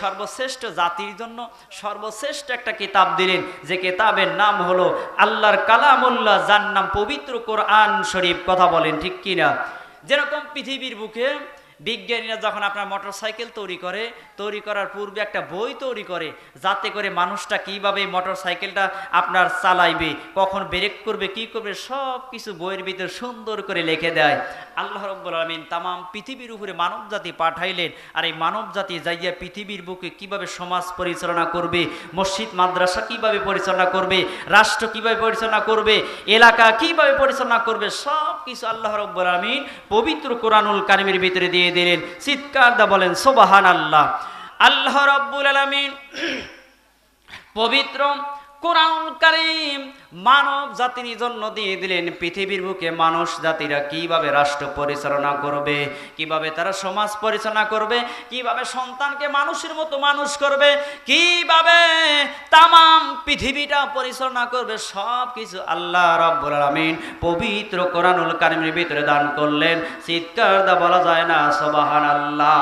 সর্বশ্রেষ্ঠ জাতির জন্য সর্বশ্রেষ্ঠ একটা কিতাব দিলেন। যে কিতাবের নাম হলো আল্লাহর কালামুল্লাহ যার নাম পবিত্র কোরআন শরীফ। কথা বলেন ঠিক কিনা? যেরকম পৃথিবীর বুকে বিজ্ঞানীরা যখন আপনার মোটর সাইকেল তৈরি করে, তৈরি করার পূর্বে একটা বই তৈরি করে, যাতে করে মানুষটা কীভাবে মোটর সাইকেলটা আপনার চালাইবে, কখন ব্রেক করবে, কি করবে সব কিছু বইয়ের ভিতরে সুন্দর করে লিখে দেয়। আল্লাহ রব্বুল আলমিন তাম পৃথিবীর উপরে মানব জাতি পাঠাইলেন, আর এই মানব জাতি যাইয়া পৃথিবীর বুকে কীভাবে সমাজ পরিচালনা করবে, মসজিদ, মাদ্রাসা কীভাবে পরিচালনা করবে, রাষ্ট্র কীভাবে পরিচালনা করবে, এলাকা কীভাবে পরিচালনা করবে সব কিছু আল্লাহ রব্বুল আলমিন পবিত্র কোরআনুল কারিমের ভিতরে দিয়ে দিলেন। চিৎকার দা বলেন সোবাহান আল্লাহ আল্লাহ রব্বুল আলমিন পবিত্র কোরআন কারিম মানব জাতির জন্য দিয়ে দিলেন, পৃথিবীর বুকে মানুষ জাতিরা কীভাবে রাষ্ট্র পরিচালনা করবে, কীভাবে তারা সমাজ পরিচালনা করবে, কীভাবে সন্তানকে মানুষের মতো মানুষ করবে, কীভাবে তামাম পৃথিবীটা পরিচালনা করবে সব কিছু আল্লাহ রব্বুল আলামিন পবিত্র কোরআনুল কারিমের ভিতরে দান করলেন। চিৎকার দা বলা যায় না সবাহান আল্লাহ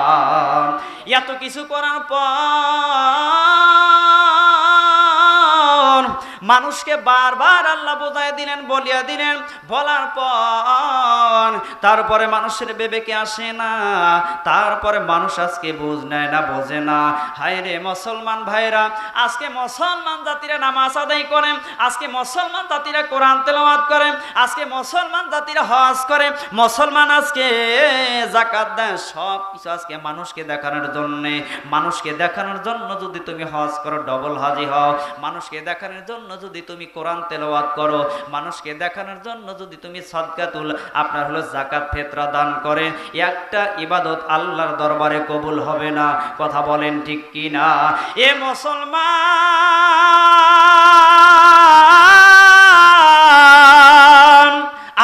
এত কিছু করার পর মানুষকে বারবার আল্লাহ বোঝায় দিলেন, বলিয়া দিলেন, বলার পর তারপরে মানুষের বেবেকে আসে না, তারপরে মানুষ আজকে বুঝ নেয় না, বোঝে না। হায় রে মুসলমান ভাইরা, আজকে মুসলমান জাতিরা নামাজ আদায় করেন আজকে মুসলমান জাতিরা কোরআন তেলাওয়াত করেন আজকে মুসলমান জাতিরা হজ করে, মুসলমান আজকে জাকাত দেয়, সব কিছু আজকে মানুষকে দেখানোর জন্য। মানুষকে দেখানোর জন্য যদি তুমি হজ করো ডবল হাজি হও। মানুষকে দেখানোর জন্য যদি তুমি কোরআন তেলাওয়াত করো, মানুষকে দেখানোর জন্য যদি তুমি সদকাতুল, আপনার হলো জাকাত ফেতরা দান করেন একটা ইবাদত আল্লাহর দরবারে কবুল হবে না। কথা বলেন ঠিক কি না এ মুসলমান!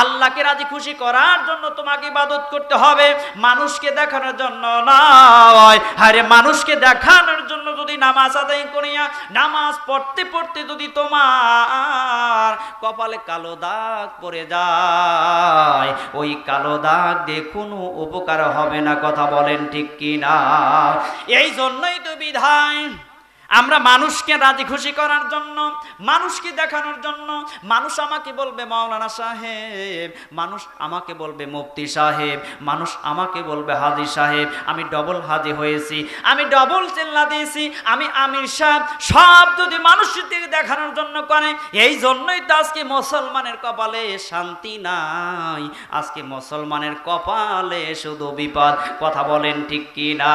আল্লাহকে রাজি খুশি করার জন্য তোমাকে ইবাদত করতে হবে। মানুষকে দেখানোর জন্য নয়। আরে, মানুষকে দেখানোর জন্য যদি নামাজ আদায় করিয়া, নামাজ পড়তে পড়তে যদি তোমার কপালে কালো দাগ পড়ে যায়, ওই কালো দাগ দিয়ে কোনো উপকার হবে না, কথা বলেন ঠিক কি না এই জন্যই তো বিধায় আমরা মানুষকে রাজি খুশি করার জন্য, মানুষকে দেখানোর জন্য, মানুষ আমাকে বলবে, মাওলানা সাহেব, মানুষ আমাকে বলবে, মুফতি সাহেব, মানুষ আমাকে বলবে, হাজি সাহেব, আমি ডবল হাজি হয়েছি, আমি ডবল চেল্লা দিয়েছি, আমি আমির সাহেব, সব যদি মানুষের দিকে দেখানোর জন্য করে, এই জন্যই তো আজকে মুসলমানের কপালে শান্তি নাই। আজকে মুসলমানের কপালে শুধু বিপদ, কথা বলেন ঠিক কি না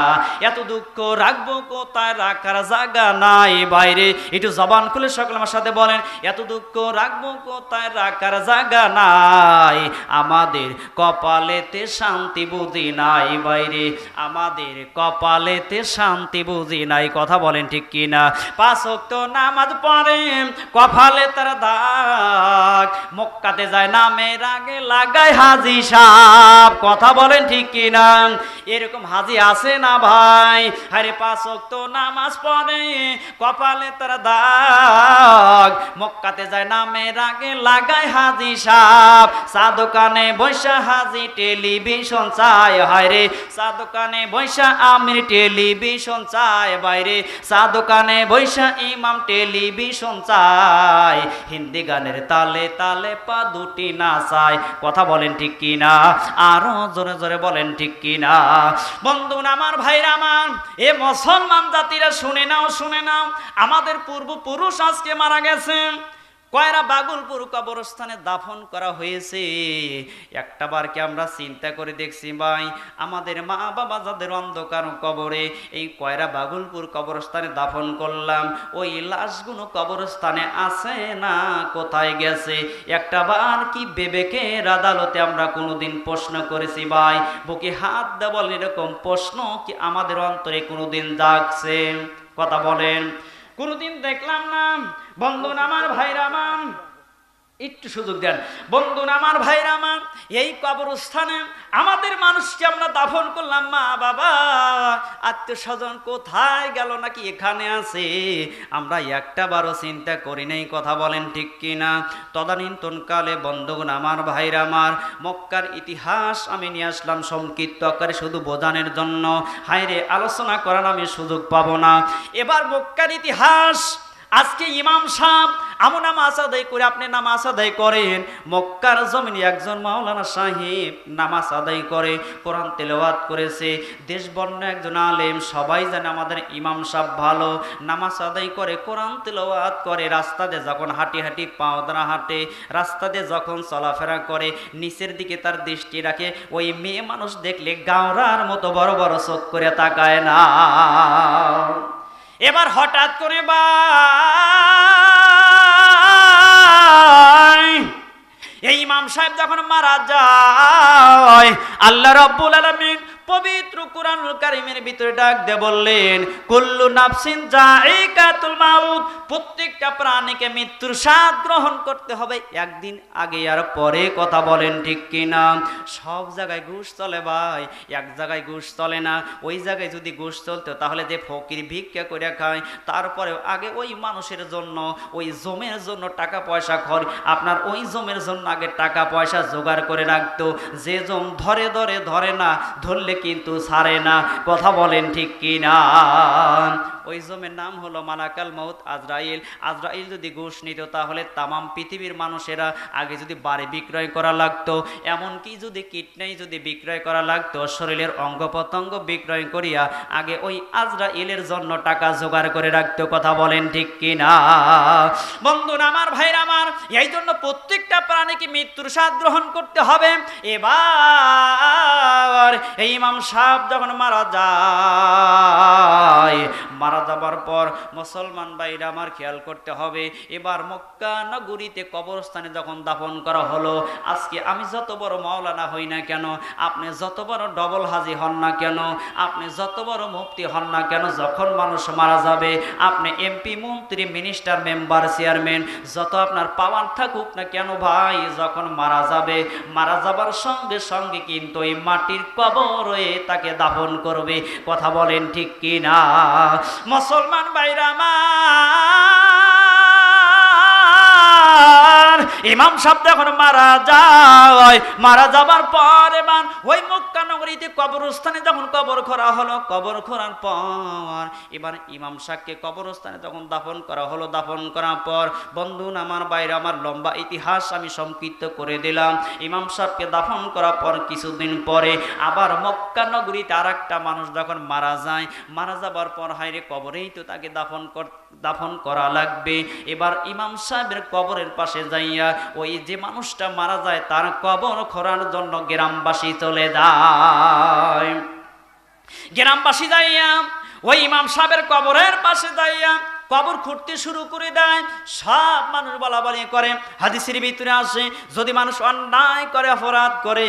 এত দুঃখ রাখব কোথায়? রাখার জায়গা নাই বাইরে। একটু জবান খুলে সকল আমার সাথে বলেন, এত দুঃখ রাখব কোথায়? রাখার জায়গা নাই। আমাদের কপালেতে শান্তি বুঝি নাই বাইরে। আমাদের কপালেতে শান্তি বুঝি নাই। কথা বলেন ঠিক কি না পাঁচ তো নামাজ পড়ে, কপালে তার দাগ। মক্কাতে যায় নামের আগে লাগায় হাজি সাপ কথা বলেন ঠিক কি না এরকম হাজি আছে না ভাই? আরে পাঁচ তো নামাজ পড়ে কপালে তার দাগ। মক্কাতে যায় নামের আগে লাগায় হাজি সাপ। চা দোকানে বৈশা হাজি টেলিভিশন চায়, হায় রে। চা দোকানে বৈশা আমির টেলিভিশন চায় বাইরে চা দোকানে বৈশা ইমাম টেলিভিশন চায়। হিন্দি গানের তালে তালে পা দুটি না চায় কথা বলেন ঠিক কি না আরও জোরে জোরে বলেন ঠিক কি না বন্ধু আমার ভাইরা, আমার এ মুসলমান জাতিরা শুনে নাও শুনে নাও, আমাদের পূর্বপুরুষ আজকে মারা গেছেন কয়রা বাগুলপুর কবরস্থানে দাফন করা হয়েছে। একটা বারকে আমরা চিন্তা করে দেখছি, ভাই, আমাদের মা বাবা যাদের অন্ধকার কবরে, এই কয়রা বাগুলপুর কবরস্থানে দাফন করলাম, ওই লাশগুলো কবরস্থানে আছে না কোথায় গেছে? একটা বার কি বিবেকের আদালতে আমরা কোনোদিন প্রশ্ন করেছি, ভাই, বুকে হাত দেওয়াল এরকম প্রশ্ন কি আমাদের অন্তরে কোনোদিন জাগছে? কথা বলেন। কোনোদিন দেখলাম না বন্ধন আমার ভাইরা আমার। একটু সুযোগ দেন। বন্ধুরা, আমার ভাইরা, আমার এই কবরস্থানে আমাদের মানুষকে আমরা দাফন করলাম, মা বাবা। আত্মীয় স্বজন কোথায় গেল নাকি এখানে আছে? আমরা একটা বারো চিন্তা করি নাই, কথা বলেন ঠিক কিনা? তদানীন্তন কালে বন্ধুগণ, আমার ভাইরা, আমার মক্কার ইতিহাস আমি নিয়ে আসলাম সংক্ষিপ্ত আকারে শুধু বোঝানোর জন্য। হায়রে, আলোচনা করার আমি সুযোগ পাবো না। এবার মক্কার ইতিহাস আজকে ইমাম সাহ আমু নামাজ আদায় করে, আপনি নামাজ আদায় করেন, মক্কার জমিনে একজন মাওলানা সাহেব নামাজ আদায় করে, কোরআন তেলাওয়াত করেছে, দেশবর্ণ একজন আলেম, সবাই জানে আমাদের ইমাম সাহ ভালো, নামাজ আদায় করে, কোরআন তেলাওয়াত করে, রাস্তা দিয়ে যখন হাঁটি হাঁটি, পাও দ্বারা হাঁটে, রাস্তা দিয়ে যখন চলাফেরা করে, নিচের দিকে তার দৃষ্টি রাখে, ওই মেয়ে মানুষ দেখলে গাওরার মতো বড় বড় চোখ করে তাকায় না। এবার হঠাৎ করে বা এই ইমাম সাহেব যখন মারা যায় আল্লাহ রব্বুল আলামিন পবিত্র কোরআনুল কারিমের ভিতরে ডাক দিয়ে বললেন, কুল্লু নাফসিন জাইকাতুল মাউত। প্রত্যেকটা প্রাণীকে মৃত্যুর স্বাদ গ্রহণ করতে হবে। একদিন আগে আর পরে কথা বলেন ঠিক কিনা? সব জায়গায় ঘুষ চলে ভাই, এক জায়গায় ঘুষ চলে না। ওই জায়গায় যদি ঘুষ চলতো, তাহলে যে ফকির ভিক্ষা করে খায় তারপরে আগে ওই মানুষের জন্য, ওই জমের জন্য টাকা পয়সা খর, আপনার ওই জমের জন্য আগে টাকা পয়সা জোগাড় করে রাখতো। যে জম ধরে ধরে ধরে না, ধরলে কিন্তু ছাড়ে না। কথা বলেন ঠিক কি না ওই জমের নাম হলো মালাকাল মৌত আজরাইল। আজরাইল যদি ঘুষ নিত তাহলে তামাম পৃথিবীর মানুষেরা আগে যদি বাড়ি বিক্রয় করা লাগতো, এমনকি যদি কিডনি যদি বিক্রয় করা লাগতো, শরীরের অঙ্গ প্রত্যঙ্গ বিক্রয় করিয়া আগে ওই আজরাইলের জন্য টাকা জোগাড় করে রাখতো, কথা বলেন ঠিক কি না বন্ধুরা, আমার ভাইরা আমার এই জন্য প্রত্যেকটা প্রাণীকে মৃত্যুর স্বাদ গ্রহণ করতে হবে। এবার এই ইমাম সাহেব যখন মারা যায়, মারা যাবার পর মুসলমান ভাইরা আমার খেয়াল করতে হবে। এবার মক্কা নগরীতে কবরস্থানে যখন দাফন করা হলো, আজকে আমি যত বড় মাওলানা হই না কেন, আপনি যত বড় ডবল হাজি হন না কেন, আপনি যত বড় মুফতি হন না কেন, যখন মানুষ মারা যাবে, আপনি এমপি মন্ত্রী মিনিস্টার মেম্বার চেয়ারম্যান যত আপনার পাওয়ার থাকুক না কেন ভাই, যখন মারা যাবে, মারা যাবার সঙ্গে সঙ্গে কিন্তু এই মাটির কবরে তাকে দাফন করবে। কথা বলেন ঠিক কি না মুসলমান বাইরামা ইমাম সাহেব যখন মারা যায়, মারা যাবার পর এবার ওই মক্কা নগরীতে কবরস্থানে যখন কবর করা হলো, কবর করার পর এবার ইমাম সাহেবকে কবরস্থানে যখন দাফন করা হলো, দাফন করার পর, বন্ধু, আমার বাইরে আমার লম্বা ইতিহাস আমি সংক্ষিপ্ত করে দিলাম। ইমাম সাহেবকে দাফন করার পর কিছুদিন পরে আবার মক্কা নগরীতে আর একটা মানুষ যখন মারা যায়, মারা যাবার পর হাইরে কবরেই তো তাকে দাফন কর, দাফন করা লাগবে। এবার ইমাম সাহেবের কবরের পাশে যাইয়া ওই যে মানুষটা মারা যায়, তার কবর খরার জন্য গ্রামবাসী চলে যায়। গ্রামবাসী যাইয়া ওই ইমাম সাহেবের কবরের পাশে যাইয়া কবর খুঁড়তে শুরু করে দেয়, সব মানুষ বলা বলি করে। হাদিসের ভিতরে আসে, যদি মানুষ অন্যায় করে, অপরাধ করে,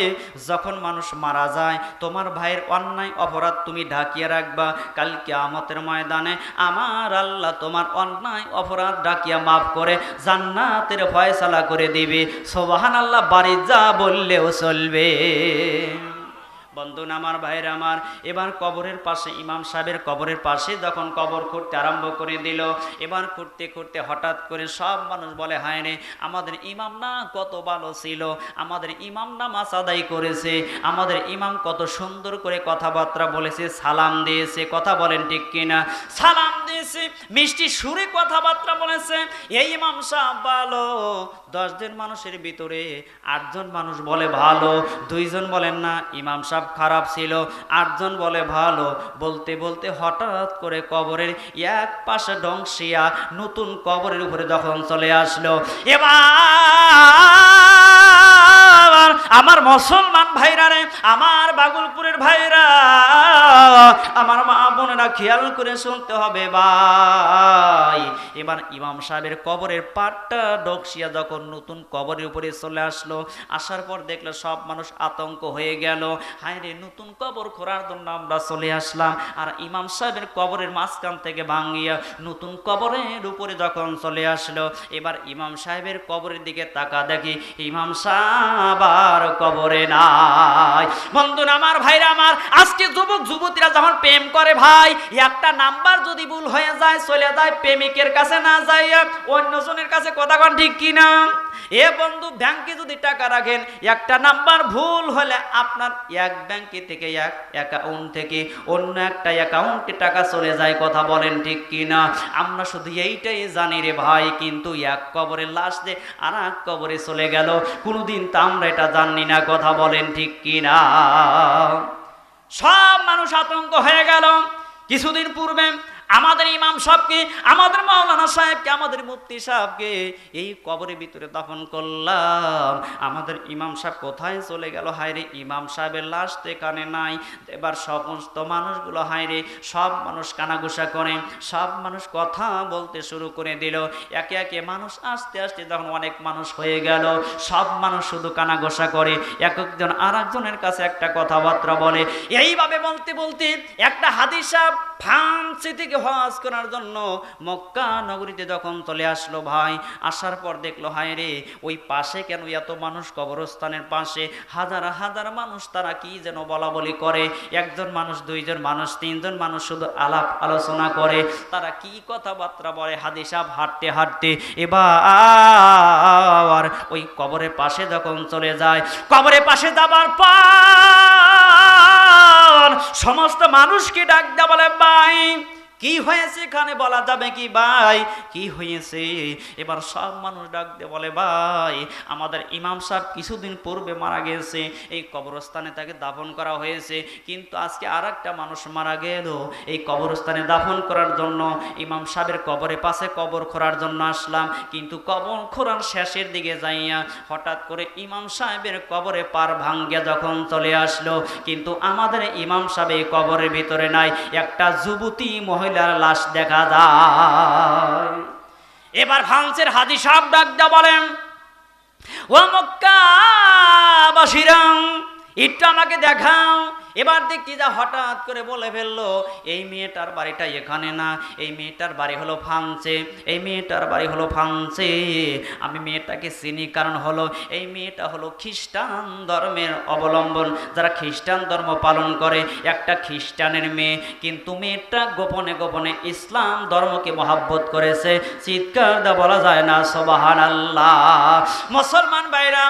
যখন মানুষ মারা যায়, তোমার ভাইয়ের অন্যায়, অপরাধ তুমি ঢাকিয়ে রাখবা। কালকে আমতের ময়দানে আমার আল্লাহ তোমার অন্যায়, অপরাধ ডাকিয়া মাফ করে, জান্নাতের ফয়সালা করে দিবে। সোবাহান আল্লাহ বাড়ি যা বললেও চলবে। বন্ধু আমার, ভাইয়ের আমার। এবার কবরের পাশে, ইমাম সাহেবের কবরের পাশে যখন কবর খুঁড়তে আরম্ভ করে দিল, এবার খুঁড়তে খুঁড়তে হঠাৎ করে সব মানুষ বলে, হায় রে, আমাদের ইমাম না কত ভালো ছিল, আমাদের ইমাম না মাছ আদায় করেছে, আমাদের ইমাম কত সুন্দর করে কথাবার্তা বলেছে, সালাম দিয়েছে, কথা বলেন ঠিক কিনা? সালাম দিয়েছে, মিষ্টি সুরে কথাবার্তা বলেছে। এই ইমাম সাহেব ভালো, দশজন মানুষের ভিতরে আটজন মানুষ বলে ভালো, দুইজন বলেন না, ইমাম সাহেব খারাপ ছিল, আটজন বলে ভালো। বলতে বলতে হঠাৎ করে কবরের এক পাশে ডংসিয়া নতুন কবরের উপরে যখন চলে আসলো, এবার আমার আমার মুসলমান ভাইরা রে আমার বাগুলপুরের ভাইরা, আমার মা বোনেরা খেয়াল করে শুনতে হবে ভাই। এবার ইমাম সাহেবের কবরের পাটটা ডকসিয়া যখন নতুন কবরের উপরে চলে আসলো, আসার পর দেখল সব মানুষ আতঙ্ক হয়ে গেল। হায় রে নতুন কবর খোঁড়ার জন্য আমরা চলে আসলাম। আর ইমাম সাহেবের কবরের মাঝখান থেকে ভাঙিয়া নতুন কবরের উপরে যখন চলে আসলো, এবার ইমাম সাহেবের কবরের দিকে তাকা দেখি, ইমাম সাহেব আর কবরে নাই। বন্ধুরা আমার ভাইরা, আমার আজকে যুবক, যুবতীরা যখন প্রেম করে ভাই, একটা নাম্বার যদি ভুল হয়ে যায়, চলে যায় প্রেমিকের কাছে, না যায় অন্যজনের কাছে, কথা কন ঠিক কিনা? এ বন্ধু, ব্যাংকে যদি টাকা রাখেন, একটা নাম্বার ভুল হলে আপনার এক ব্যাংকে থেকে, এক অ্যাকাউন্ট থেকে অন্য একটা অ্যাকাউন্টে টাকা চলে যায়, কথা বলেন ঠিক কিনা? আমরা শুধু এইটাই জানি রে ভাই, কিন্তু এক কবরের লাশ যে আর এক কবরে চলে গেল, কোনোদিন তো আমরা এটা জানি না কথা বলেন ঠিক কি না সব মানুষ আতঙ্ক হয়ে গেল। কিছুদিন পূর্বে আমাদের ইমাম সাহেবকে, আমাদের মাওলানা সাহেবকে, আমাদের মুফতি সাহেবকে এই কবরের ভিতরে দাফন করলাম। আমাদের ইমাম সাহেব কোথায় চলে গেল? হায়রে, ইমাম সাহেবের লাশ তো এখানে নাই। এবার সমস্ত মানুষগুলো হায়রে, সব মানুষ কানাঘুষা করে, সব মানুষ কথা বলতে শুরু করে দিল। একে একে মানুষ আস্তে আস্তে যখন অনেক মানুষ হয়ে গেল, সব মানুষ শুধু কানাঘোষা করে। এক একজন আর একজনের কাছে একটা কথাবার্তা বলে। এইভাবে বলতে বলতে একটা হাদিসা ফ্রান্সি থেকে হজ করার জন্য মক্কা নগরীতে যখন চলে আসলো ভাই, আসার পর দেখল, হায় রে, ওই পাশে কেন এত মানুষ কবরস্থানের পাশে? হাজার হাজার মানুষ তারা কি যেন বলা বলি করে? একজন মানুষ, দুইজন মানুষ, তিনজন মানুষ শুধু আলাপ আলোচনা করে। তারা কি কথাবার্তা বলে? হাদিসাব হাঁটতে হাঁটতে এবার ওই কবরের পাশে যখন চলে যায়, কবরের পাশে যাবার পর সমস্ত মানুষকে ডাক দেওয়া বলে, ভাই কি হয়েছে এখানে বলা যাবে কি ভাই? কি হয়েছে? এবার সব মানুষ ডাক দিয়ে বলে, ভাই, আমাদের ইমাম সাহেব কিছুদিন পূর্বে মারা গেছে। এই কবরস্থানে তাকে দাফন করা হয়েছে। কিন্তু আজকে আর মানুষ মারা গেল। এই কবরস্থানে দাফন করার জন্য ইমাম সাহেবের কবরের পাশে কবর খোঁড়ার জন্য আসলাম। কিন্তু কবর খোরার শেষের দিকে যাইয়া হঠাৎ করে ইমাম সাহেবের কবরে পার ভাঙ্গিয়া যখন চলে আসলো। কিন্তু আমাদের ইমাম সাহেব এই কবরের ভিতরে নাই। একটা যুবতী মহিলার লাশ দেখা যায়। এবার ফ্রান্সের হাদি সাহেব ডাক দা বলেন, ও মক্কাবাসীরাম একটু আমাকে দেখাও এবার দেখছি যা হঠাৎ করে বলে ফেলল, এই মেয়েটার বাড়িটা এখানে না, এই মেয়েটার বাড়ি হলো ফান্সে এই মেয়েটার বাড়ি হলো ফান্সে আমি মেয়েটাকে চিনি কারণ হলো এই মেয়েটা হলো খ্রিস্টান ধর্মের অবলম্বন। যারা খ্রিস্টান ধর্ম পালন করে, একটা খ্রিস্টানের মেয়ে, কিন্তু মেয়েটা গোপনে গোপনে ইসলাম ধর্মকে মহাব্বত করেছে। চিৎকার দা বলা যায় না সবাহান আল্লাহ মুসলমান বাইরা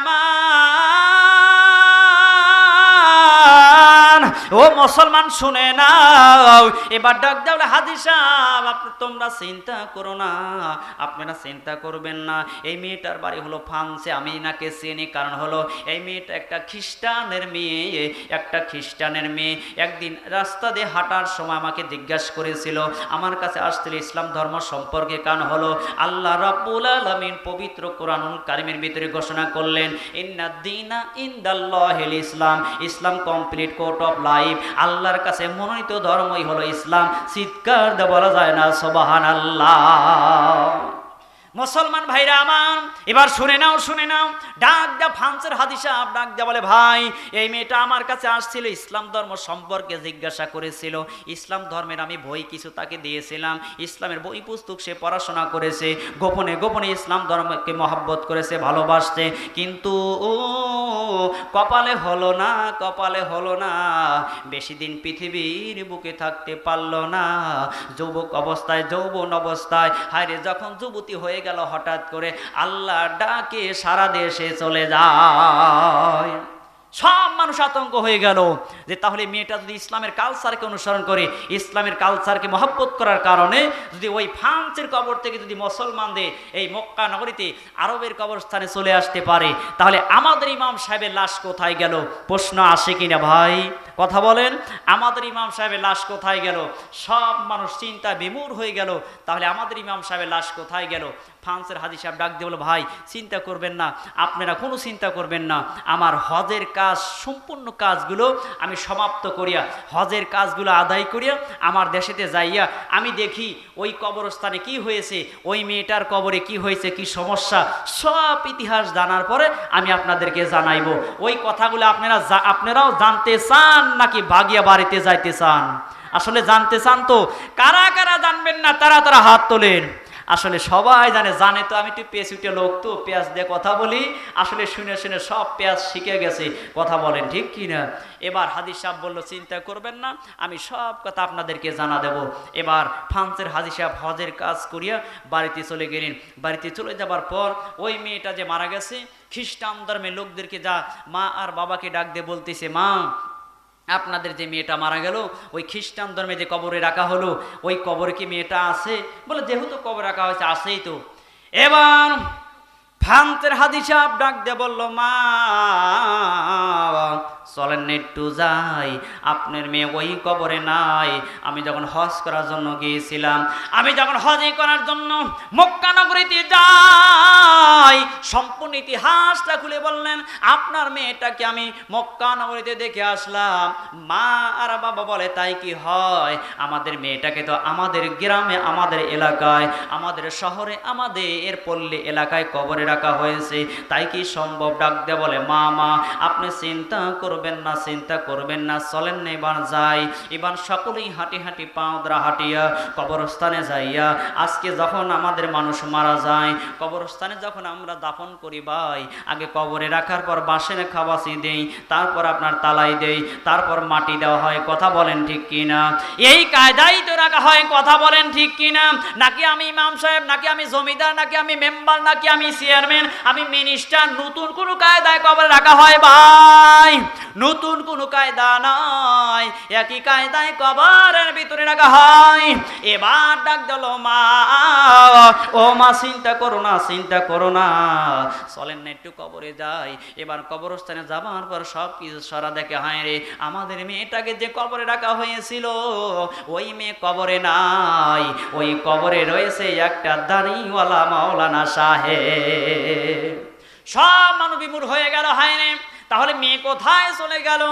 মুসলমান, ও মুসলমান শুনে নাও। এবার ডাক দেওয়া হাজি আপনি তোমরা চিন্তা করো না, আপনারা চিন্তা করবেন না। এই মেয়েটার বাড়ি হলো ফ্রান্সে, আমি নাকে চিনি, কারণ হলো এই মেয়েটা একটা খ্রিস্টানের মেয়ে, একটা খ্রিস্টানের মেয়ে। একদিন রাস্তা দিয়ে হাঁটার সময় আমাকে জিজ্ঞাসা করেছিল, আমার কাছে আসছিল ইসলাম ধর্ম সম্পর্কে, কারণ হলো আল্লাহ রাব্বুল আলামিন পবিত্র কোরআনুল কারিমের ভিতরে ঘোষণা করলেন ইন্না দিনা ইনদাল্লাহিল Islam. Islam complete code of life আল্লাহর কাছে মনোনীত ধর্মই হলো ইসলাম। চিৎকার দে বলা যায় না সবাহান আল্লাহ মুসলমান ভাইরা আমার, এবার শুনে নাও শুনে নাও। ডাক দা ফ্রান্সের হাদিসা ডাক দা বলে, ভাই, এই মেয়েটা আমার কাছে আসছিল, ইসলাম ধর্ম সম্পর্কে জিজ্ঞাসা করেছিল। ইসলাম ধর্মের আমি বই কিছু তাকে দিয়েছিলাম। ইসলামের বই পুস্তক সে পড়াশোনা করেছে। গোপনে গোপনে ইসলাম ধর্মকে মহাব্বত করেছে, ভালোবাসছে। কিন্তু ও, কপালে হলো না, কপালে হলো না। বেশি দিন পৃথিবীর বুকে থাকতে পারল না। যুবক অবস্থায়, যৌবন অবস্থায়। হায়রে, যখন যুবতী গেল হঠাৎ করে আল্লাহ ডাকে, সারা দেশে চলে যায়। সব মানুষ আতঙ্ক হয়ে গেল যে তাহলে মেয়েটা যদি ইসলামের কালচারকে অনুসরণ করে, ইসলামের কালচারকে মহব্বত করার কারণে যদি ওই ফ্রান্সের কবর থেকে যদি মুসলমানদের এই মক্কা নগরীতে আরবের কবরস্থানে চলে আসতে পারে, তাহলে আমাদের ইমাম সাহেবের লাশ কোথায় গেল? প্রশ্ন আসে কিনা ভাই? কথা বলেন, আমাদের ইমাম সাহেবের লাশ কোথায় গেল? সব মানুষ চিন্তা বিমূর হয়ে গেল। তাহলে আমাদের ইমাম সাহেবের লাশ কোথায় গেল? ফ্রান্সের হাজি সাহেব ডাক দিয়ে বলো ভাই, চিন্তা করবেন না, আপনারা কোনো চিন্তা করবেন না। আমার হজের কাজ, সম্পূর্ণ কাজগুলো আমি সমাপ্ত করিয়া, হজের কাজগুলো আদায় করিয়া আমার দেশেতে যাইয়া, আমি দেখি ওই কবরস্থানে কি হয়েছে, ওই মেয়েটার কবরে কি হয়েছে, কি সমস্যা, সব ইতিহাস জানার পরে আমি আপনাদেরকে জানাইব। ওই কথাগুলো আপনারা আপনারাও জানতে চান নাকি ভাগিয়া বাড়িতে যাইতে চান? আসলে জানতে চান তো, কারা কারা জানবেন না, তারা তারা হাত তোলেন। আসলে সবাই জানে জানে তো আমি একটু পেঁচ উঠে লোক তো, পেঁয়াজ দিয়ে কথা বলি। আসলে শুনে শুনে সব পেঁয়াজ শিখে গেছে, কথা বলেন, ঠিক কি না? এবার হাদিস সাহেব বলল, চিন্তা করবেন না, আমি সব কথা আপনাদেরকে জানা দেব। এবার ফ্রান্সের হাজি সাহেব হজের কাজ করিয়া বাড়িতে চলে গেলেন। বাড়িতে চলে যাবার পর ওই মেয়েটা যে মারা গেছে, খ্রিস্টান ধর্মের লোকদেরকে যা মা আর বাবাকে ডাক দিয়ে বলতেছে, মা আপনাদের যে মেয়েটা মারা গেল, ওই খ্রিস্টান ধর্মে যে কবরে রাখা হলো, ওই কবরে কি মেয়েটা আছে? বলে যেহেতু কবর রাখা হয়েছে আসেই তো। এবার ফ্রান্সের হাদিসাব ডাক দিয়ে বলল, মা চলেন একটু যাই। আপনার মেয়ে ওই কবরে নাই। আমি যখন হজ করার জন্য গিয়েছিলাম, আমি যখন হজে করার জন্য মক্কানগরীতে যাই, সম্পূর্ণ ইতিহাসটা খুলে বললেন, আপনার মেয়েটাকে আমি মক্কানগরীতে দেখে আসলাম। মা আর বাবা বলে, তাই কি হয়? আমাদের মেয়েটাকে তো আমাদের গ্রামে, আমাদের এলাকায়, আমাদের শহরে, আমাদের এর পল্লী এলাকায় কবরে রাখা হয়েছে। তাই কি সম্ভব? ডাক দে বলে, মা মা, আপনি চিন্তা করবেন না, চিন্তা করবেন না, চলেন না, এবার যাই। এবার সকলেই হাঁটি হাঁটি পাউদরা হাঁটিয়া কবরস্থানে যাইয়া, আজকে যখন আমাদের মানুষ মারা যায়, কবরস্থানে যখন আমরা দাফন করি ভাই, আগে কবরে রাখার পর বাসের খাবাসি দেই, তারপর আপনার তালাই দেই, তারপর মাটি দেওয়া হয়, কথা বলেন ঠিক কিনা? এই কায়দাই তো রাখা হয়, কথা বলেন ঠিক কিনা? নাকি আমি ইমাম সাহেব, নাকি আমি জমিদার, নাকি আমি মেম্বার, নাকি আমি চেয়ারম্যান, আমি মিনিস্টার, নতুন কোনো কায়দায় কবরে রাখা হয় ভাই। নতুন কোনো কায়দা নয় একই কায়দায় কবরের ভিতরে রাখা হয়। এবার ডাক দিল, মা, ও মা, চিন্তা করো না, চিন্তা করো না। চলেন না, একটু কবরে যাই। এবার কবরস্থানে যাবার পর সব কিছু সরা দেখে, হয় রে, আমাদের মেয়েটাকে যে কবরে রাখা হয়েছিল, ওই মেয়ে কবরে নাই। ওই কবরে রয়েছে একটা দাঁড়িওয়ালা মাওলানা সাহেব। সব মানুষ বিমূর হয়ে গেল, হায় রে তাহলে মেয়ে কোথায় চলে গেল?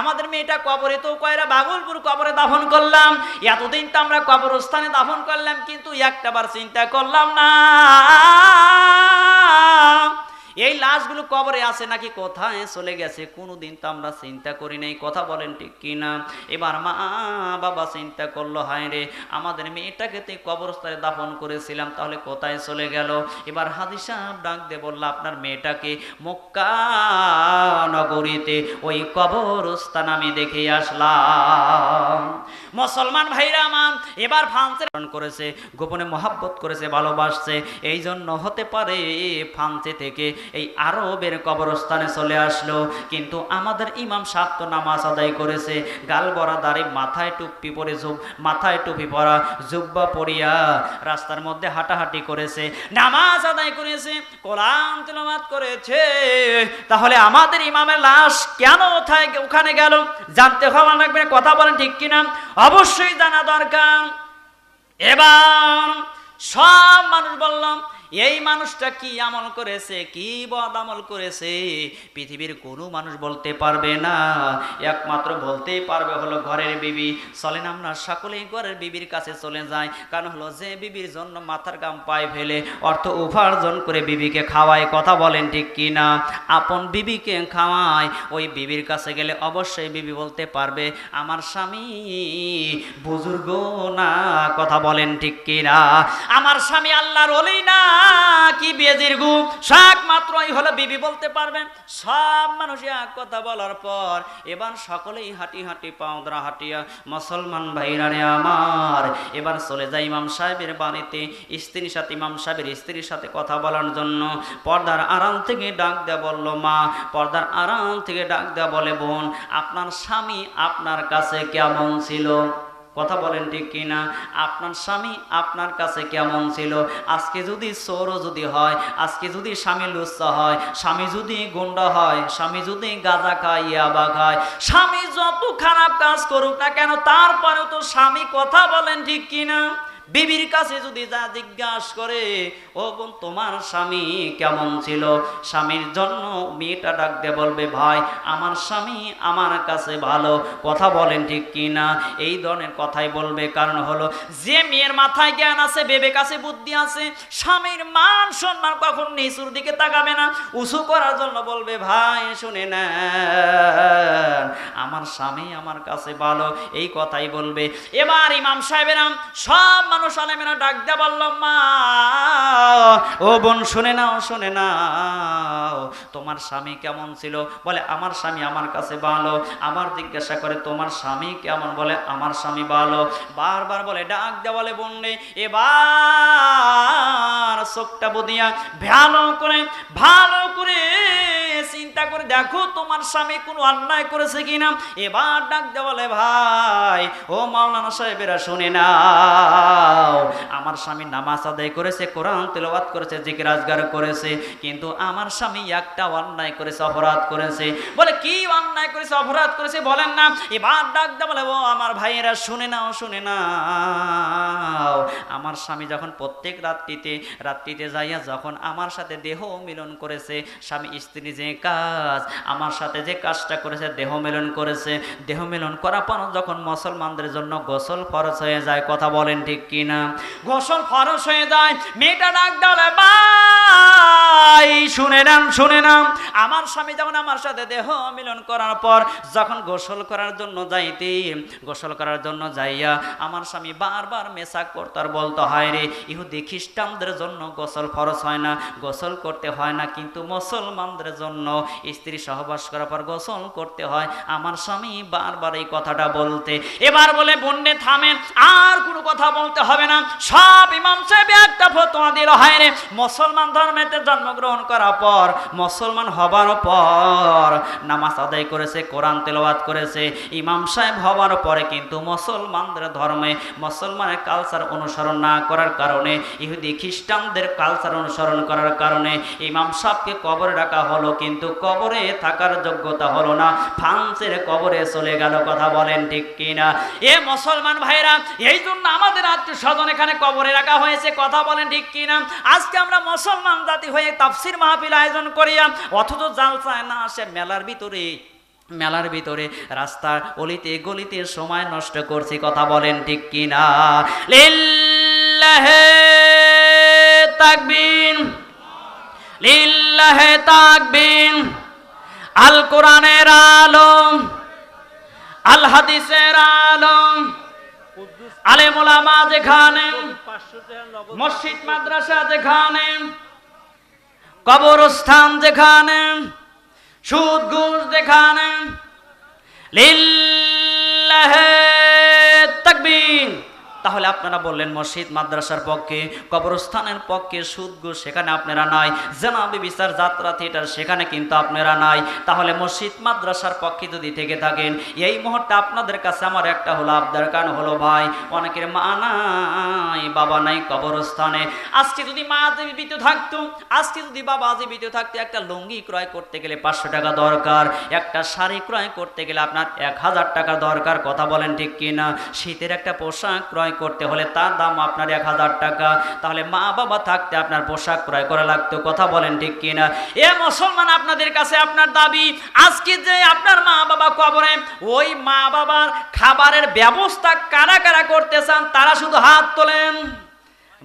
আমাদের মেয়েটা কবরে তো কয়রা বাগলপুর কবরে দাফন করলাম। এতদিন তো আমরা কবরস্থানে দাফন করলাম, কিন্তু একটা বার চিন্তা করলাম না। এই লাশগুলো কবরে আছে নাকি কোথায় চলে গেছে? কোনোদিন তো আমরা চিন্তা করি নাই। কথা বলেন ঠিক কিনা? এবার মা বাবা চিন্তা করল, হায় রে, আমাদের মেয়েটাকে তো কবরস্থানে দাফন করেছিলাম, তাহলে কোথায় চলে গেল? এবার হাদি সাহেব ডাক দিয়ে বলল, আপনার মেয়েটাকে মক্কা নগরীতে ওই কবরস্থান আমি দেখে আসলাম। মুসলমান ভাইরা আমার, এবার ফ্রান্সের করেছে, গোপনে মহাব্বত করেছে, ভালোবাসছে। এই জন্য হতে পারে ফ্রান্সে থেকে এই আরবের কবরস্থানে চলে আসলো। কিন্তু আমাদের ইমাম সাহেব তো নামাজ আদায় করেছে, গাল বরা দাড়ি, মাথায় টুপি পরে জুব, মাথায় টুপি পরা, জুব্বা পরিয়া রাস্তার মধ্যে হাঁটাহাঁটি করেছে, নামাজ আদায় করেছে, কোরআন তেলাওয়াত করেছে। তাহলে আমাদের ইমামের লাশ কেন ওথায় ওখানে গেল? জানতে হওয়া লাগবে কথা বলেন ঠিক কিনা? অবশ্যই জানা দরকার। এবার সব মানুষ বললাম এই মানুষটা কি আমল করেছে, কি বদ আমল করেছে, পৃথিবীর কোনো মানুষ বলতে পারবে না। একমাত্র বলতেই পারবে হলো ঘরের বিবি। চলেন আমরা সকলেই ঘরের বিবির কাছে চলে যাই। কারণ হলো যে বিবির জন্য মাথার গাম পায়ে ফেলে, অর্থ উপার্জন করে বিবিকে খাওয়ায়, কথা বলেন ঠিক কি না আপন বিবিকে খাওয়ায়, ওই বিবির কাছে গেলে অবশ্যই বিবি বলতে পারবে, আমার স্বামী বুজুর্গ না, কথা বলেন ঠিক কি না আমার স্বামী আল্লাহর ওলি না। কি বেজির গু? শাক মাত্রই হলো বিবি বলতে পারবেন। সব মানুষ এক কথা বলার পর এবার সকলেই হাঁটি হাঁটি পাউদরা হাঁটিয়া, মুসলমান ভাইরা রে আমার, এবার চলে যায় ইমাম সাহেবের বাড়িতে। স্ত্রীর সাথে, ইমাম সাহেবের স্ত্রীর সাথে কথা বলার জন্য পর্দার আড়াল থেকে ডাক দেয়া বলল, মা, পর্দার আড়াল থেকে ডাক দেয়া বলে বোন, আপনার স্বামী আপনার কাছে কেমন ছিল? কথা বলেন ঠিক কিনা? আপনার স্বামী আপনার কাছে কেমন ছিল? আজকে যদি চোরও যদি হয়, আজকে যদি স্বামী লুচ্চা হয়, স্বামী যদি গুন্ডা হয়, স্বামী যদি গাঁজা খায়, ইয়াবা খায়, স্বামী যত খারাপ কাজ করুক না কেন, তারপরেও তো স্বামী কথা বলেন ঠিক কিনা? বিবির কাছে যদি যা জিজ্ঞাসা করে, ও বোন, তোমার স্বামী কেমন ছিল? স্বামীর জন্য মেয়েটা ডাক দিয়ে বলবে, ভাই, আমার স্বামী আমার কাছে ভালো। কথা বলেন ঠিক কি না এই ধরনের কথাই বলবে। কারণ হলো, যে মেয়ের মাথায় জ্ঞান আছে বেবে কাছে বুদ্ধি আছে, স্বামীর মান সম্মান কখন নিচুর দিকে তাকাবে না? উঁচু করার জন্য বলবে, ভাই, শুনে না আমার স্বামী আমার কাছে ভালো। এই কথাই বলবে। এবার ইমাম সাহেবেরাম সব মানুষ আলেমেরা ডাক দেয়া বলল, মা, ও বোন, শুনে নাও শুনে নাও, তোমার স্বামী কেমন ছিল? বলে, আমার স্বামী আমার কাছে ভালো। আমার জিজ্ঞাসা করে, তোমার স্বামী কেমন? বলে, আমার স্বামী ভালো। বারবার বলে, ডাক দেয়া বলে বোন এবার চোখটা বুদিয়া, ভালো করে ভালো করে চিন্তা করে দেখো তোমার স্বামী কোনো অন্যায় করেছে কিনা? এবার ডাক দেওয়া বলে, ভাই, ও মাওলানা সাহেবেরা, শুনে নাও। আমার স্বামী নামাজ আদায় করেছে, কোরআন তেলাওয়াত করেছে, জিকির আজগার করেছে, কিন্তু আমার স্বামী একটা অন্যায় করেছে, অপরাধ করেছে। বলে, কি অন্যায় করেছে, অপরাধ করেছে বলেন না। এবার ডাক দেওয়া বলে, ও আমার ভাইয়েরা, শুনে নাও শুনে নাও। আমার স্বামী যখন প্রত্যেক রাত্রিতে রাত্রিতে যাইয়া যখন আমার সাথে দেহ মিলন করেছে, স্বামী স্ত্রী যে কাজ, আমার সাথে যে কাজটা করেছে, দেহ মিলন করেছে। দেহ মিলন করার পর যখন মুসলমানদের জন্য গোসল ফরজ হয়ে যায়, কথা বলেন ঠিক কিনা? গোসল ফরজ হয়ে যায়, মেয়েটা ডাক ডালে ভাই শুনে নেন শুনে নাম। আমার স্বামী যখন আমার সাথে দেহ মিলন করার পর যখন গোসল করার জন্য যাইতে, গোসল করার জন্য যাইয়া আমার স্বামী বারবার মেসাক করতে আর বলতে, হয় রে, ইহুদি খ্রিস্টানদের জন্য গোসল ফরজ হয় না, গোসল করতে হয় না, কিন্তু মুসলমানদের জন্য স্ত্রী সহবাস করার পর গোসল করতে হয়। আমার স্বামী বারবার এই কথাটা বলতে। এবার বলে, বন্যে থামেন, আর কোনো কথা বলতে হবে না। সব ইমাম সাহেব একটা ফতোয়া দিল, হয় রে, মুসলমান ধর্মেতে জন্মগ্রহণ করার পর, মুসলমান হবার পর নামাজ আদায় করেছে, কোরআন তেলাওয়াত করেছে। ইমাম সাহেব হবার পরে কিন্তু মুসলমানদের ধর্মে, মুসলমানের কালচার অনুসরণ না করার কারণে, ইহুদি খ্রিস্টানদের কালচার অনুসরণ করার কারণে ইমাম সাহেবকে কবরে রাখা হলো, কিন্তু কবরে থাকার যোগ্যতা হলো না। ফ্রান্সের কবরে চলে গেল, কথা বলেন ঠিক কিনা? এ মুসলমান ভাইরা এই জন্য আমাদের আত্মীয় স্বজন এখানে কবরে রাখা হয়েছে, কথা বলেন ঠিক কিনা? আজকে আমরা মুসলমান জাতি হয়ে তাফসির মাহফিল আয়োজন করিয়া, অথচ জালসায় না আসে মেলার ভিতরে। মেলার ভিতরে রাস্তার অলিতে গলিতে সময় নষ্ট করছি, কথা বলেন ঠিক কিনা? লিল্লাহে তাকবীর লিল্লাহে তাকবীর, আল কোরআনের আলম, আল হাদিসের আলম আলেমুলামা যেখানে, মসজিদ মাদ্রাসা যেখানে কবরস্থান যেখানে সুদ ঘুষ যেখানে লিল্লাহে তাকবীর। তাহলে আপনারা বললেন, মসজিদ, মাদ্রাসার পক্ষে, কবরস্থানের পক্ষে সুদ ঘুষ সেখানে আপনারা নাই। জেনাবি বিচার যাত্রা থিয়েটার, সেখানে কিন্তু আপনারা নাই। তাহলে মসজিদ, মাদ্রাসার পক্ষে যদি থেকে থাকেন, এই মুহূর্তে আপনাদের কাছে আমার একটা হলো আবদার। কারণ হলো ভাই, অনেকের মা নাই, বাবা নাই কবরস্থানে। আজকে যদি মা জীবিত থাকতো, আজকে যদি বাবা জীবিত থাকতো, একটা লুঙ্গি ক্রয় করতে গেলে পাঁচশো টাকা দরকার, একটা শাড়ি ক্রয় করতে গেলে আপনার এক হাজার টাকা দরকার। কথা বলেন ঠিক কিনা? শীতের একটা পোশাক ক্রয় করতে হলে তার দাম আপনার এক হাজার টাকা। তাহলে মা বাবা থাকতে আপনার পোশাক ক্রয় করা লাগতো। কথা বলেন ঠিক কিনা? এ মুসলমান, আপনাদের কাছে আপনার দাবি, আজকে যে আপনার মা বাবা কবরে, ওই মা বাবার খাবারের ব্যবস্থা কারা কারা করতে চান, তারা শুধু হাত তোলেন।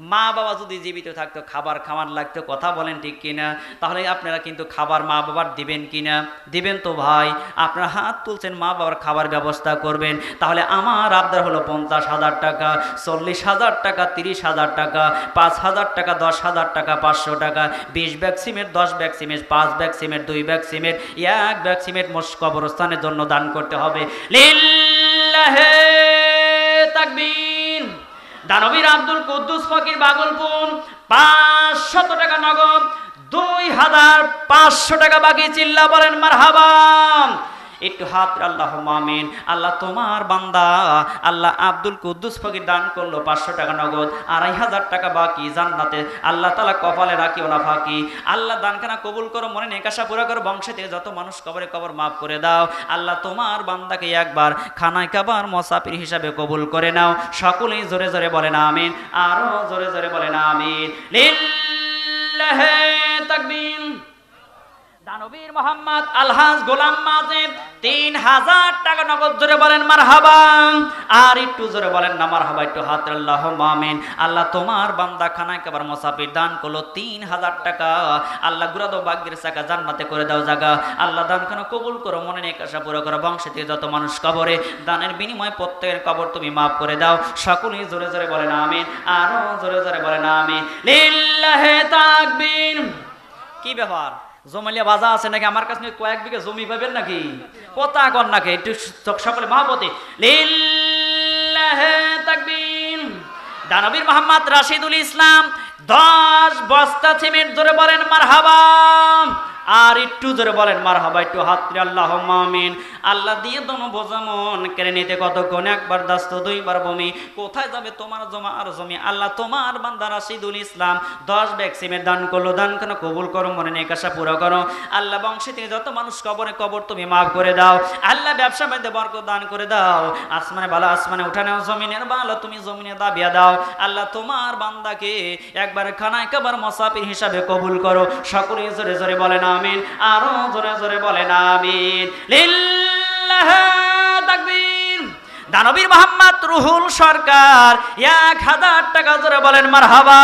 মা বাবা যদি জীবিত থাকতো, খাবার খাওয়ার লাগতো, কথা বলেন ঠিক কিনা? তাহলে আপনারা কিন্তু খাবার মা বাবার দিবেন কিনা? দিবেন তো ভাই। আপনারা হাত তুলছেন মা বাবার খাবার ব্যবস্থা করবেন। তাহলে আমার আবদার হলো পঞ্চাশ হাজার টাকা, চল্লিশ হাজার টাকা, তিরিশ হাজার টাকা, পাঁচ হাজার টাকা, দশ হাজার টাকা, পাঁচশো টাকা, বিশ ব্যাগ সিমেন্ট, দশ ব্যাগ সিমেন্ট, পাঁচ ব্যাগ সিমেন্ট, দুই ব্যাগ সিমেন্ট, এক ব্যাগ সিমেন্ট মোশ কবরস্থানের জন্য দান করতে হবে। লিল্লাহে তাকবীর। দানবীর আব্দুল কুদ্দুস ফকির বাগলপুর পাঁচশত টাকা নগদ, দুই হাজার পাঁচশো টাকা বাকি। চিল্লা বলেন মার একটু হাত আল্লাহ মামিন আল্লাহ তোমার বান্দা। আল্লাহ আব্দুল কুদ্দুস ফকির দান করল পাঁচশো টাকা নগদ, আড়াই হাজার টাকা বাকি জান্নাতে। আল্লাহ তালা কপালে রাখিও না ফাঁকি। আল্লাহ দানখানা কবুল করো, মনে নেকাশা পুরা করো, বংশে থেকে যত মানুষ কবরে কবর মাফ করে দাও। আল্লাহ তোমার বান্দাকে একবার খানায় কাবার মসাফির হিসাবে কবুল করে নাও। সকলেই জোরে জোরে বলেন আমিন। আরও জোরে জোরে বলেন আমিন। লিল্লাহে তাকবীর। দানবীর মোহাম্মদ আলহাজ গোলাম মাজেদ, তিন হাজার টাকা নগদ জোরে বলেন মার আর একটু জোরে বলেন না মার হাবা একটু আল্লাহ আল্লাহ তোমার বান্দা মোসাফির দান করল, তিন হাজার টাকা। আল্লাহ চাকা জান্নাতে করে দাও জাগা। আল্লাহ দান কবুল করো, মনে নেই কাশা পুরো করো, বংশে যত মানুষ কবরে, দানের বিনিময়ে প্রত্যেকের কবর তুমি মাফ করে দাও। সকলেই জোরে জোরে বলেন, আমিন। আরও জোরে জোরে বলেন, আমিন। লিল্লাহে কি ব্যাপার? জমালিয়া বাজা আছে নাকি? আমার কাছে কয়েক বিঘে জমি পাবেন নাকি? কথা কর নাকি? একটু সকলে মহাপতি দানবীর মোহাম্মদ রাশিদুল ইসলাম দশ বস্তা সিমেন্ট ধরে বলেন মার আর একটু জোরে বলেন মার হাবা একটু হাত আল্লাহ মামিন আল্লাহ দিয়ে দোনো বোঝামন কেড়ে নিতে কতক্ষণ? একবার দাস্ত, দুইবার বমি। কোথায় যাবে তোমার জমা আর জমি? আল্লাহ তোমার বান্দা রাশিদুল ইসলাম, দশ ব্যাগ সিমের দান করল, দান কেন কবুল করো, মনে নেই, কাশা পুরো করো। আল্লাহ বংশে থেকে যত মানুষ কবরে কবর তুমি মাফ করে দাও। আল্লাহ ব্যবসা মধ্যে বরক দান করে দাও। আসমানে ভালো আসমানে উঠানেও জমিনের ভালো তুমি জমিনে দাবিয়া দাও। আল্লাহ তোমার বান্দাকে একবার খানায় কাবার মসাফির হিসাবে কবুল করো। সকলে জোরে জোরে বলেন আমিন। আরও জোরে জোরে বলেন আমিন। লিল্লাহ তাকবীর। দানবীর মোহাম্মদ রুহুল সরকার, এক হাজার টাকা জোরে বলেন মার হাবা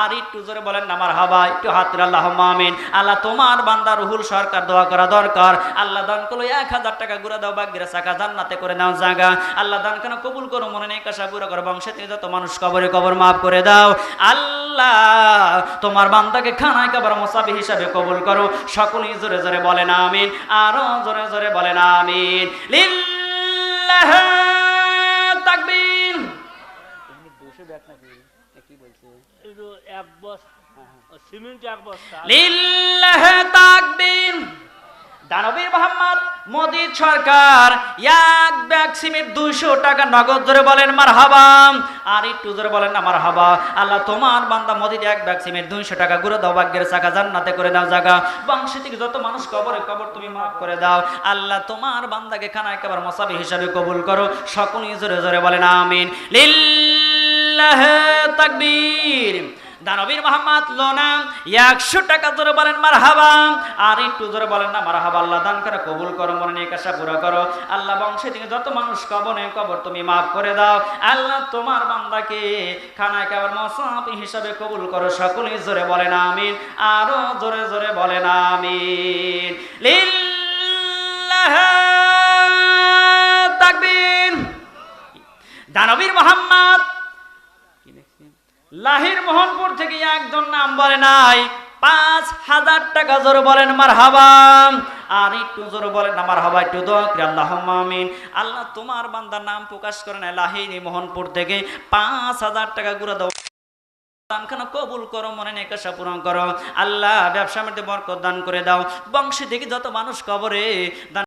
আর একটু জোরে বলেন না মার হাবা একটু হাতের আল্লাহ মামিন আল্লাহ তোমার বান্দা রুহুল সরকার দোয়া করা দরকার। আল্লাহ দান করল এক হাজার টাকা, গুড়া দাও বাগিরা চাকা, জান্নাতে করে নাও জাগা আল্লাহ দান কেন কবুল করো, মনে নেই কাশা পুরো করো, বংশে তুমি যত মানুষ কবরে কবর মাফ করে দাও। আল্লাহ তোমার বান্দাকে খানায় কাবার মোসাফি হিসাবে কবুল করো। সকলেই জোরে জোরে বলেন, আমিন। আরও জোরে জোরে বলেন, আমিন। লিল্লাহ তাকবীর ಇದು মানুষ কবরে কবর তুমি মাফ করে দাও। আল্লাহ তোমার বান্দাকে মশাবি হিসাবে কবুল করো। সকলেই জোরে জোরে বলেন, আমিন। লিল্লাহ তাকবীর। দানবীর মোহাম্মদ লোনা, একশো টাকা ধরে বলেন মার আর একটু ধরে বলেন না মার আল্লাহ দান করে, কবুল করো, মনে নিয়ে কাশা পুরো করো। আল্লাহ বংশে থেকে যত মানুষ কব কবনে কবর তুমি মাফ করে দাও। আল্লাহ তোমার বান্দাকে খানায় খাবার মশাপ হিসাবে কবুল করো, সকলেই জোরে বলেন, আমিন। আরও জোরে জোরে বলেন, আমিন। দানবীর মোহাম্মদ লাহির মোহনপুর থেকে একজন নাম বলে নাই। পাঁচ হাজার টাকা জোর বলেন মার হাবা আর একটু জোর বলেন আমার হাবা একটু দোয়া আল্লাহ তোমার বান্দার নাম প্রকাশ করে নাই লাহির মোহনপুর থেকে পাঁচ হাজার টাকা গুঁড়া দাও। দানখানা কবুল করো, মনে নেকাশা পূরণ করো। আল্লাহ ব্যবসা মধ্যে বরকত দান করে দাও। বংশী থেকে যত মানুষ কবরে দান